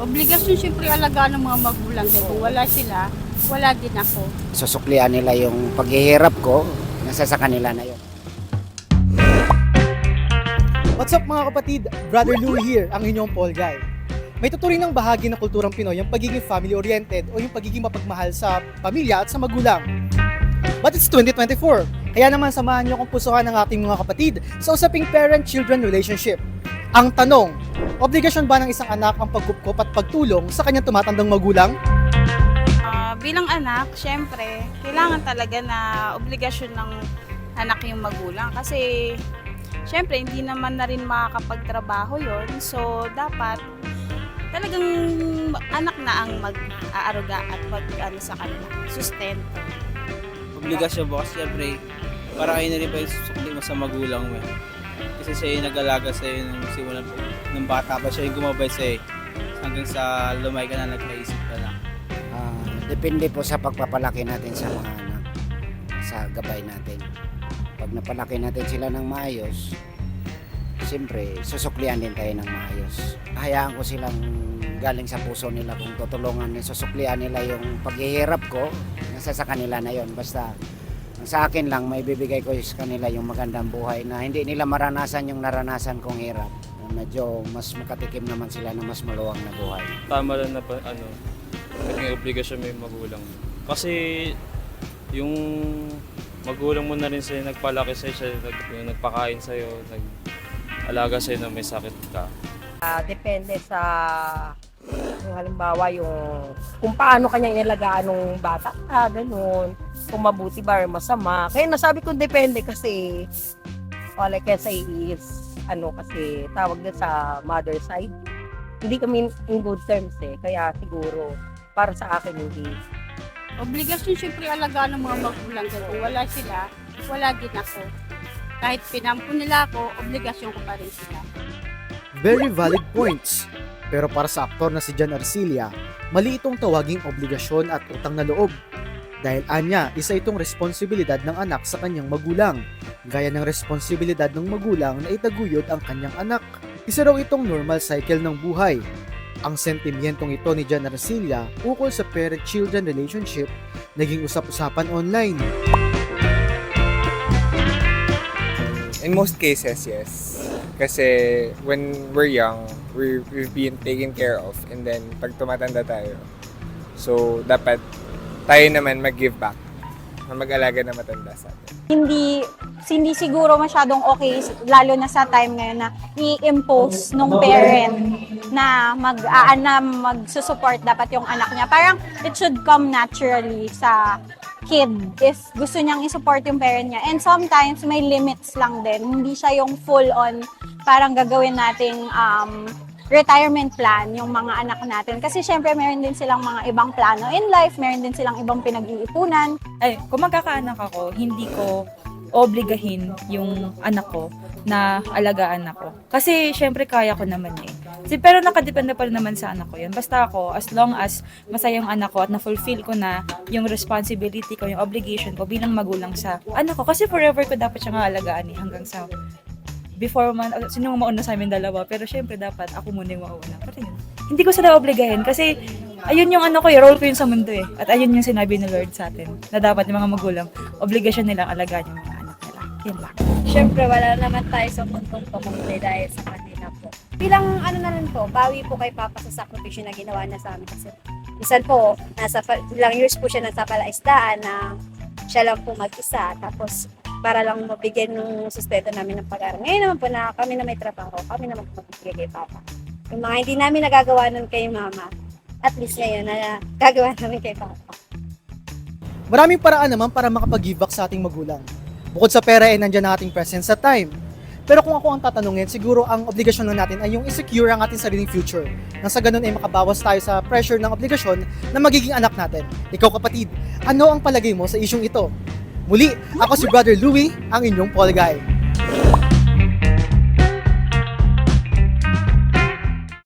Obligasyon siyempre alagaan ng mga magulang din. Kung wala sila, wala din ako. susuklian nila yung paghihirap ko, nasa sa kanila na yun. What's up mga kapatid? Brother Louie here, ang inyong Paul Guy. May tuturing ng bahagi ng kulturang Pinoy ang pagiging family-oriented o yung pagiging mapagmahal sa pamilya at sa magulang. But it's 2024, kaya naman samahan niyo akong pusuhan ng ating mga kapatid sa usaping parent-children relationship. Ang tanong, obligasyon ba ng isang anak ang pagkupkop at pagtulong sa kanyang tumatandang magulang? Ah, bilang anak, syempre, kailangan talaga na obligasyon ng anak yung magulang kasi syempre hindi naman na rin makakapagtrabaho yon so dapat talagang anak na ang mag-aaruga at mag ano sa kanila, sustento. obligasyon mo kasi syempre para kayo na rin pa yung susukli mo sa magulang mo. eh. Kasi siya yung nag-alaga sa'yo nung simulan. Nung bata pa siya yung gumabay sa'yo. Hanggang sa lumay ka na, nagkaisip ka na. Ah, depende po sa pagpapalaki natin sa mga anak, sa gabay natin. Pag napalaki natin sila ng maayos, siyempre, susuklian din tayo ng maayos. Hayaan ko silang galing sa puso nila kung tutulungan, susuklian nila yung paghihirap ko, nasa sa kanila na yon Basta, sa akin lang, may bibigay ko sa kanila yung magandang buhay na hindi nila maranasan yung naranasan kong hirap. Medyo mas makatikim naman sila ng mas maluwang na buhay. tama lang na pa, ano, naging obligasyon mo yung magulang. Kasi yung magulang mo na rin sa'yo, nagpalaki sa'yo, siya, nag, yung nagpakain sa'yo, nag-alaga sa'yo na may sakit ka. Ah, depende sa yung halimbawa yung kung paano kanya inalagaan ng bata ah, ganun. Kung mabuti ba or masama. Kaya nasabi ko depende kasi all I can say is ano kasi tawag din sa mother side. Hindi kami in good terms eh. Kaya siguro para sa akin hindi. Obligasyon siyempre alagaan ng mga magulang din. Kung wala sila, wala din ako. Kahit pinampo nila ako, obligasyon ko pa rin sila. Very valid points. Pero para sa aktor na si John Arcilia, mali itong tawaging obligasyon at utang na loob. Dahil anya, isa itong responsibilidad ng anak sa kanyang magulang. Gaya ng responsibilidad ng magulang na itaguyod ang kanyang anak. Isa raw itong normal cycle ng buhay. Ang sentimentong ito ni John Arcilia ukol sa parent-children relationship naging usap-usapan online. In most cases, yes. Kasi when we're young, we we've been taken care of and then pag tumatanda tayo, so dapat tayo naman mag-give back na mag-alaga na matanda sa atin. hindi hindi siguro masyadong okay lalo na sa time ngayon na i-impose nung parent na mag uh, na magsusupport dapat yung anak niya. Parang it should come naturally sa kid if gusto niyang i-support yung parent niya. And sometimes may limits lang din. Hindi siya yung full on parang gagawin nating um, retirement plan yung mga anak natin. Kasi syempre meron din silang mga ibang plano in life, meron din silang ibang pinag-iipunan. ay, kung magkakaanak ako, hindi ko obligahin yung anak ko na alagaan ako. Kasi syempre kaya ko naman eh. Si, pero nakadepende pa rin naman sa anak ko yun. Basta ako, as long as masaya yung anak ko at na-fulfill ko na yung responsibility ko, yung obligation ko bilang magulang sa anak ko. Kasi forever ko dapat siyang alagaan eh, hanggang sa before man, sino yung mauna sa amin dalawa, pero syempre dapat ako muna yung mauna. Pero yun, hindi ko sila obligahin kasi ayun yung ano ko, eh, role ko yun sa mundo eh. At ayun yung sinabi ni Lord sa atin, na dapat yung mga magulang, obligasyon nilang alagaan yung mga. Yun lang. Siyempre, wala naman tayo sa mundong pamumuhay dahil sa kanila po. Bilang ano na rin po, bawi po kay Papa sa sakripisyo na ginawa niya sa amin. Kasi minsan po, nasa ilang years po siya nasa palaisdaan na siya lang po mag-isa. Tapos, para lang mabigyan ng sustento namin ng pag-aaral. Ngayon naman po na kami na may trabaho, kami naman po kay Papa. Yung mga hindi namin nagagawa nun kay Mama, at least ngayon na gagawa namin kay Papa. Maraming paraan naman para makapag-give back sa ating magulang. Bukod sa pera ay nandyan ang ating presence sa time. Pero kung ako ang tatanungin, siguro ang obligasyon na natin ay yung i-secure ang ating sariling future. Nang sa ganun ay makabawas tayo sa pressure ng obligasyon na magiging anak natin. Ikaw kapatid, ano ang palagay mo sa isyong ito? Muli, ako si Brother Louie, ang inyong Paul Guy.